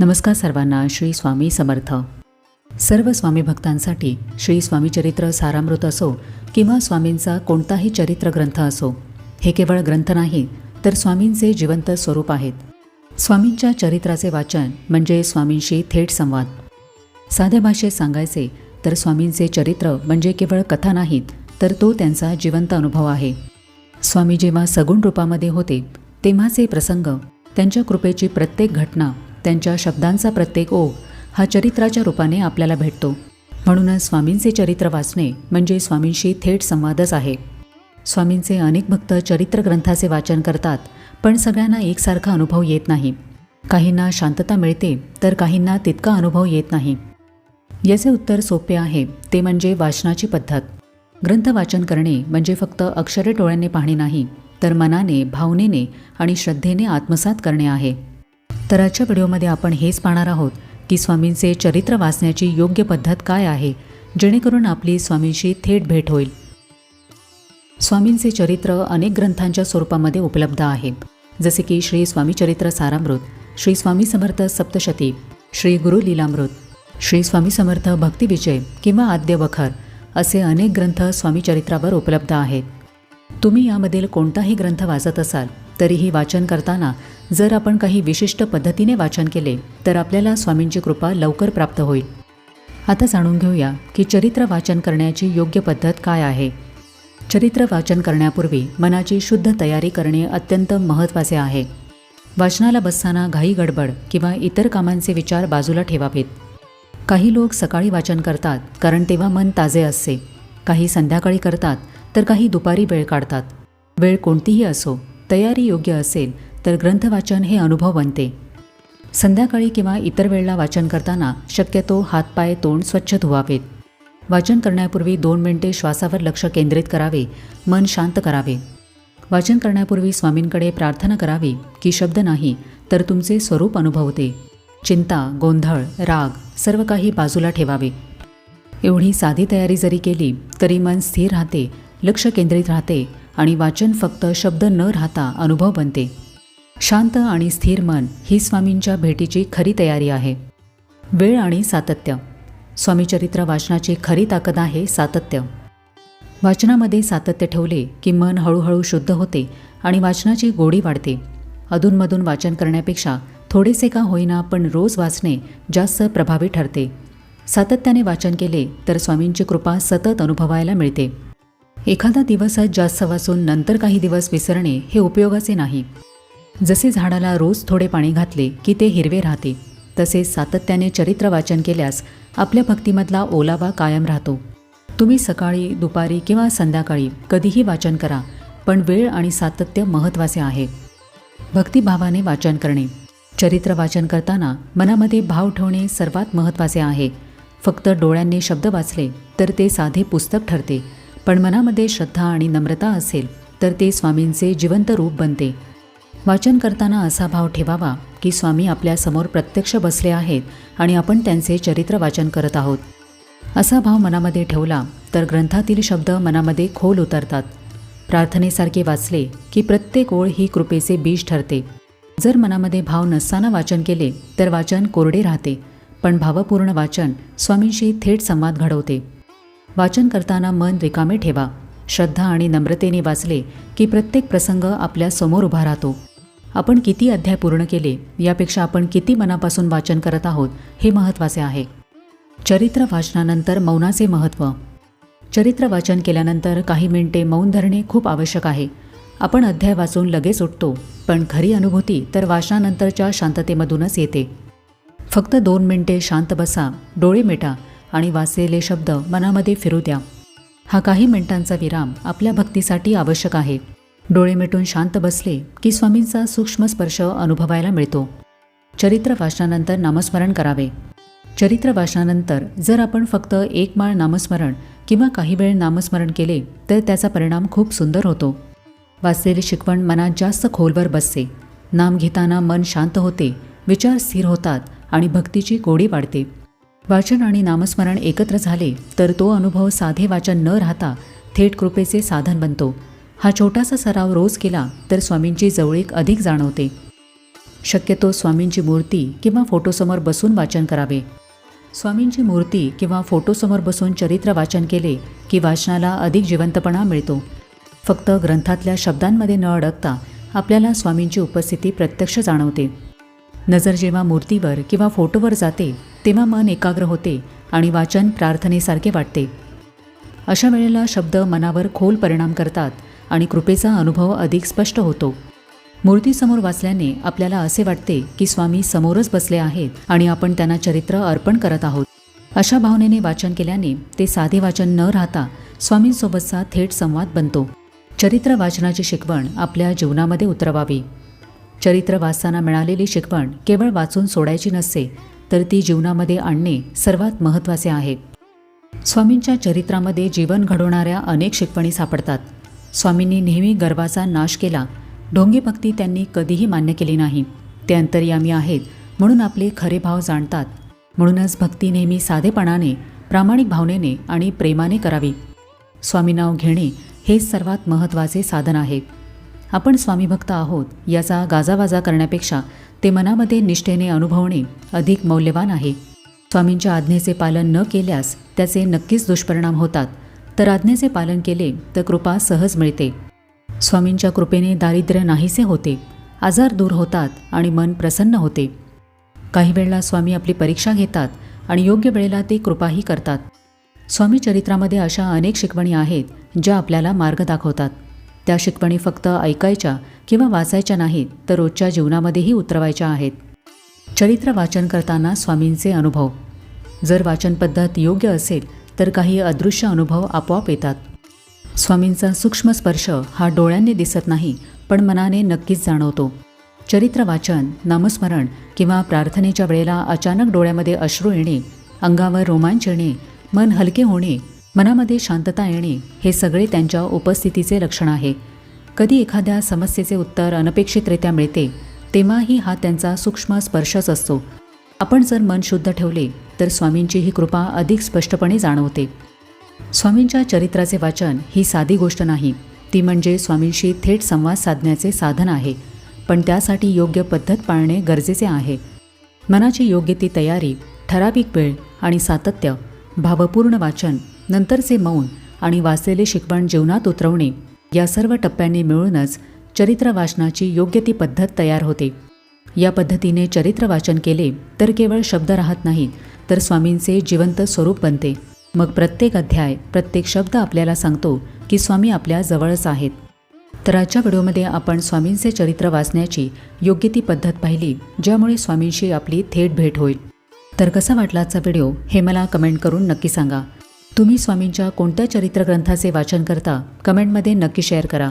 नमस्कार सर्वांना श्री स्वामी समर्थ. सर्व स्वामी भक्तांसाठी श्री स्वामी चरित्र सारामृत असो किंवा स्वामींचा कोणताही चरित्र ग्रंथ असो हे केवळ ग्रंथ नाही तर स्वामींचे जिवंत स्वरूप आहेत. स्वामींच्या चरित्राचे वाचन म्हणजे स्वामींशी थेट संवाद. साध्या भाषेत सांगायचे तर स्वामींचे चरित्र म्हणजे केवळ कथा नाहीत तर तो त्यांचा जिवंत अनुभव आहे. स्वामी जेव्हा सगुण रूपामध्ये होते तेव्हाचे प्रसंग त्यांच्या कृपेची प्रत्येक घटना त्यांच्या शब्दांचा प्रत्येक ओघ हा चरित्राच्या रूपाने आपल्याला भेटतो. म्हणूनच स्वामींचे चरित्र वाचणे म्हणजे स्वामींशी थेट संवादच आहे. स्वामींचे अनेक भक्त चरित्र ग्रंथाचे वाचन करतात पण सगळ्यांना एकसारखा अनुभव येत नाही. काहींना शांतता मिळते तर काहींना तितका अनुभव येत नाही. याचे उत्तर सोपे आहे ते म्हणजे वाचनाची पद्धत. ग्रंथ वाचन करणे म्हणजे फक्त अक्षरे डोळ्यांनी पाहणे नाही तर मनाने भावनेने आणि श्रद्धेने आत्मसात करणे आहे. तर आजच्या व्हिडिओमध्ये आपण हेच पाहणार आहोत की स्वामींचे चरित्र वाचण्याची योग्य पद्धत काय आहे जेणेकरून आपली स्वामींशी थेट भेट होईल. स्वामींचे चरित्र अनेक ग्रंथांच्या स्वरूपामध्ये उपलब्ध आहे जसे की श्री स्वामी चरित्र सारामृत श्री स्वामी समर्थ सप्तशती श्री गुरु लीलामृत श्री स्वामी समर्थ भक्तिविजय किंवा आद्य वखर असे अनेक ग्रंथ स्वामी चरित्रावर उपलब्ध आहेत. तुम्ही यामधील कोणताही ग्रंथ वाचत असाल तरीही वाचन करताना जर आपण काही विशिष्ट पद्धतीने वाचन केले तर आपल्याला स्वामींची कृपा लवकर प्राप्त होईल. आता जाणून घेऊया की चरित्र वाचन करण्याची योग्य पद्धत काय आहे. चरित्र वाचन करण्यापूर्वी मनाची शुद्ध तयारी करणे अत्यंत महत्त्वाचे आहे. वाचनाला बसताना घाई गडबड किंवा इतर कामांचे विचार बाजूला ठेवावेत. काही लोक सकाळी वाचन करतात कारण तेव्हा मन ताजे असते. काही संध्याकाळी करतात तर काही दुपारी वेळ काढतात. वेळ कोणतीही असो तयारी योग्य असेल तर ग्रंथवाचन हे अनुभव बनते. संध्याकाळी किंवा इतर वेळेला वाचन करताना शक्यतो हातपाय तोंड स्वच्छ धुवावेत. वाचन करण्यापूर्वी दोन मिनिटे श्वासावर लक्ष केंद्रित करावे मन शांत करावे. वाचन करण्यापूर्वी स्वामींकडे प्रार्थना करावी की शब्द नाही तर तुमचे स्वरूप अनुभवते. चिंता गोंधळ राग सर्व काही बाजूला ठेवावे. एवढी साधी तयारी जरी केली तरी मन स्थिर राहते लक्ष केंद्रित राहते आणि वाचन फक्त शब्द न राहता अनुभव बनते. शांत आणि स्थिर मन ही स्वामींच्या भेटीची खरी तयारी आहे. वेळ आणि सातत्य. स्वामीचरित्र वाचनाची खरी ताकद आहे सातत्य. वाचनामध्ये सातत्य ठेवले की मन हळूहळू शुद्ध होते आणि वाचनाची गोडी वाढते. अधूनमधून वाचन करण्यापेक्षा थोडेसे का होईना पण रोज वाचणे जास्त प्रभावी ठरते. सातत्याने वाचन केले तर स्वामींची कृपा सतत अनुभवायला मिळते. एखादा दिवसच जास्त वाचून नंतर काही दिवस विसरणे हे उपयोगाचे नाही. जसे झाडाला रोज थोडे पाणी घातले की ते हिरवे राहते तसेच सातत्याने चरित्र वाचन केल्यास आपल्या भक्तीमधला ओलावा कायम राहतो. तुम्ही सकाळी दुपारी किंवा संध्याकाळी कधीही वाचन करा पण वेळ आणि सातत्य महत्त्वाचे आहे. भक्तिभावाने वाचन करणे. चरित्र वाचन करताना मनामध्ये भाव ठेवणे सर्वात महत्त्वाचे आहे. फक्त डोळ्यांनी शब्द वाचले तर ते साधे पुस्तक ठरते पण मनामध्ये श्रद्धा आणि नम्रता असेल तर ते स्वामींचे जिवंत रूप बनते. वाचन करताना असा भाव ठेवावा की स्वामी आपल्यासमोर प्रत्यक्ष बसले आहेत आणि आपण त्यांचे चरित्र वाचन करत आहोत. असा भाव मनामध्ये ठेवला तर ग्रंथातील शब्द मनामध्ये खोल उतरतात. प्रार्थनेसारखे वाचले की प्रत्येक ओळ ही कृपेचे बीज ठरते. जर मनामध्ये भाव नसताना वाचन केले तर वाचन कोरडे राहते पण भावपूर्ण वाचन स्वामींशी थेट संवाद घडवते. वाचन करताना मन रिकामे ठेवा. श्रद्धा आणि नम्रतेने वाचले की प्रत्येक प्रसंग आपल्यासमोर उभा राहतो. आपण किती अध्याय पूर्ण केले यापेक्षा आपण किती मनापासून वाचन करत आहोत हे महत्त्वाचे आहे. चरित्र वाचनानंतर मौनाचे महत्त्व. चरित्र वाचन केल्यानंतर काही मिनिटे मौन धरणे खूप आवश्यक आहे. आपण अध्याय वाचून लगेच उठतो पण खरी अनुभूती तर वाचनानंतरच्या शांततेमधूनच येते. फक्त दोन मिनिटे शांत बसा डोळे मिटा आणि वाचलेले शब्द मनामध्ये फिरू द्या. हा काही मिनिटांचा विराम आपल्या भक्तीसाठी आवश्यक आहे. डोळे मिटून शांत बसले की स्वामींचा सूक्ष्म स्पर्श अनुभवायला मिळतो. चरित्र वाचनानंतर नामस्मरण करावे. चरित्र वाचनानंतर जर आपण फक्त एक माळ नामस्मरण किंवा काही वेळ नामस्मरण केले तर त्याचा परिणाम खूप सुंदर होतो. वाचलेली शिकवण मनात जास्त खोलवर बसते. नाम घेताना मन शांत होते विचार स्थिर होतात आणि भक्तीची गोडी वाढते. वाचन आणि नामस्मरण एकत्र झाले तर तो अनुभव साधे वाचन न राहता थेट कृपेचे साधन बनतो. हा छोटासा सराव रोज केला तर स्वामींची जवळीक अधिक जाणवते. शक्यतो स्वामींची मूर्ती किंवा फोटोसमोर बसून वाचन करावे. स्वामींची मूर्ती किंवा फोटोसमोर बसून चरित्र वाचन केले की वाचनाला अधिक जिवंतपणा मिळतो. फक्त ग्रंथातल्या शब्दांमध्ये न अडकता आपल्याला स्वामींची उपस्थिती प्रत्यक्ष जाणवते. नजर जेव्हा मूर्तीवर किंवा फोटोवर जाते तेव्हा मन एकाग्र होते आणि वाचन प्रार्थनेसारखे वाटते. अशा वेळेला शब्द मनावर खोल परिणाम करतात आणि कृपेचा अनुभव अधिक स्पष्ट होतो. मूर्तीसमोर वाचल्याने आपल्याला असे वाटते की स्वामी समोरच बसले आहेत आणि आपण त्यांना चरित्र अर्पण करत आहोत. अशा भावनेने वाचन केल्याने ते साधे वाचन न राहता स्वामींसोबतचा थेट संवाद बनतो. चरित्र वाचनाची शिकवण आपल्या जीवनामध्ये उतरवावी. चरित्र वाचताना मिळालेली शिकवण केवळ वाचून सोडायची नसते तर ती जीवनामध्ये आणणे सर्वात महत्त्वाचे आहे. स्वामींच्या चरित्रामध्ये जीवन घडवणाऱ्या अनेक शिकवणी सापडतात. स्वामींनी नेहमी गर्वाचा नाश केला. ढोंगी भक्ती त्यांनी कधीही मान्य केली नाही. ते अंतर्यामी आहेत म्हणून आपले खरे भाव जाणतात. म्हणूनच भक्ती नेहमी साधेपणाने प्रामाणिक भावनेने आणि प्रेमाने करावी. स्वामी नाव घेणे हेच सर्वात महत्त्वाचे साधन आहे. आपण स्वामी भक्त आहोत याचा गाजावाजा करण्यापेक्षा ते मनामध्ये निष्ठेने अनुभवणे अधिक मौल्यवान आहे. स्वामींच्या आज्ञेचे पालन न केल्यास त्याचे नक्कीच दुष्परिणाम होतात. तर आज्ञेचे पालन केले तर कृपा सहज मिळते. स्वामींच्या कृपेने दारिद्र्य नाहीसे होते आजार दूर होतात आणि मन प्रसन्न होते. काही वेळेला स्वामी आपली परीक्षा घेतात आणि योग्य वेळेला ते कृपाही करतात. स्वामी चरित्रामध्ये अशा अनेक शिकवणी आहेत ज्या आपल्याला मार्ग दाखवतात. त्या शिकवणी फक्त ऐकायच्या किंवा वाचायच्या नाहीत तर रोजच्या जीवनामध्येही उतरवायच्या आहेत. चरित्र वाचन करताना स्वामींचे अनुभव. जर वाचन पद्धत योग्य असेल तर काही अदृश्य अनुभव आपोआप येतात. स्वामींचा सूक्ष्म स्पर्श हा डोळ्यांनी दिसत नाही पण मनाने नक्कीच जाणवतो. चरित्र वाचन नामस्मरण किंवा प्रार्थनेच्या वेळेला अचानक डोळ्यामध्ये अश्रू येणे अंगावर रोमांच येणे मन हलके होणे मनामध्ये शांतता येणे हे सगळे त्यांच्या उपस्थितीचे लक्षण आहे. कधी एखाद्या समस्येचे उत्तर अनपेक्षितरित्या मिळते तेव्हाही हा त्यांचा सूक्ष्म स्पर्शच असतो. आपण जर मन शुद्ध ठेवले तर स्वामींची ही कृपा अधिक स्पष्टपणे जाणवते. स्वामींच्या चरित्राचे वाचन ही साधी गोष्ट नाही. ती म्हणजे स्वामींशी थेट संवाद साधण्याचे साधन आहे पण त्यासाठी योग्य पद्धत पाळणे गरजेचे आहे. मनाची योग्य ती तयारी ठराविक वेळ आणि सातत्य भावपूर्ण वाचन नंतरचे मौन आणि वाचलेले शिकवण जीवनात उतरवणे या सर्व टप्प्यांनी मिळूनच चरित्र वाचनाची योग्य ती पद्धत तयार होते. या पद्धतीने चरित्र वाचन केले तर केवळ शब्द राहत नाहीत तर स्वामींचे जिवंत स्वरूप बनते. मग प्रत्येक अध्याय प्रत्येक शब्द आपल्याला सांगतो की स्वामी आपल्या जवळच आहेत. तर आजच्या व्हिडिओमध्ये आपण स्वामींचे चरित्र वाचण्याची योग्य ती पद्धत पाहिली ज्यामुळे स्वामींशी आपली थेट भेट होईल. तर कसा वाटला आजचा व्हिडिओ हे मला कमेंट करून नक्की सांगा. तुम्ही स्वामींच्या कोणत्या चरित्र ग्रंथाचे वाचन करता कमेंटमध्ये नक्की शेअर करा.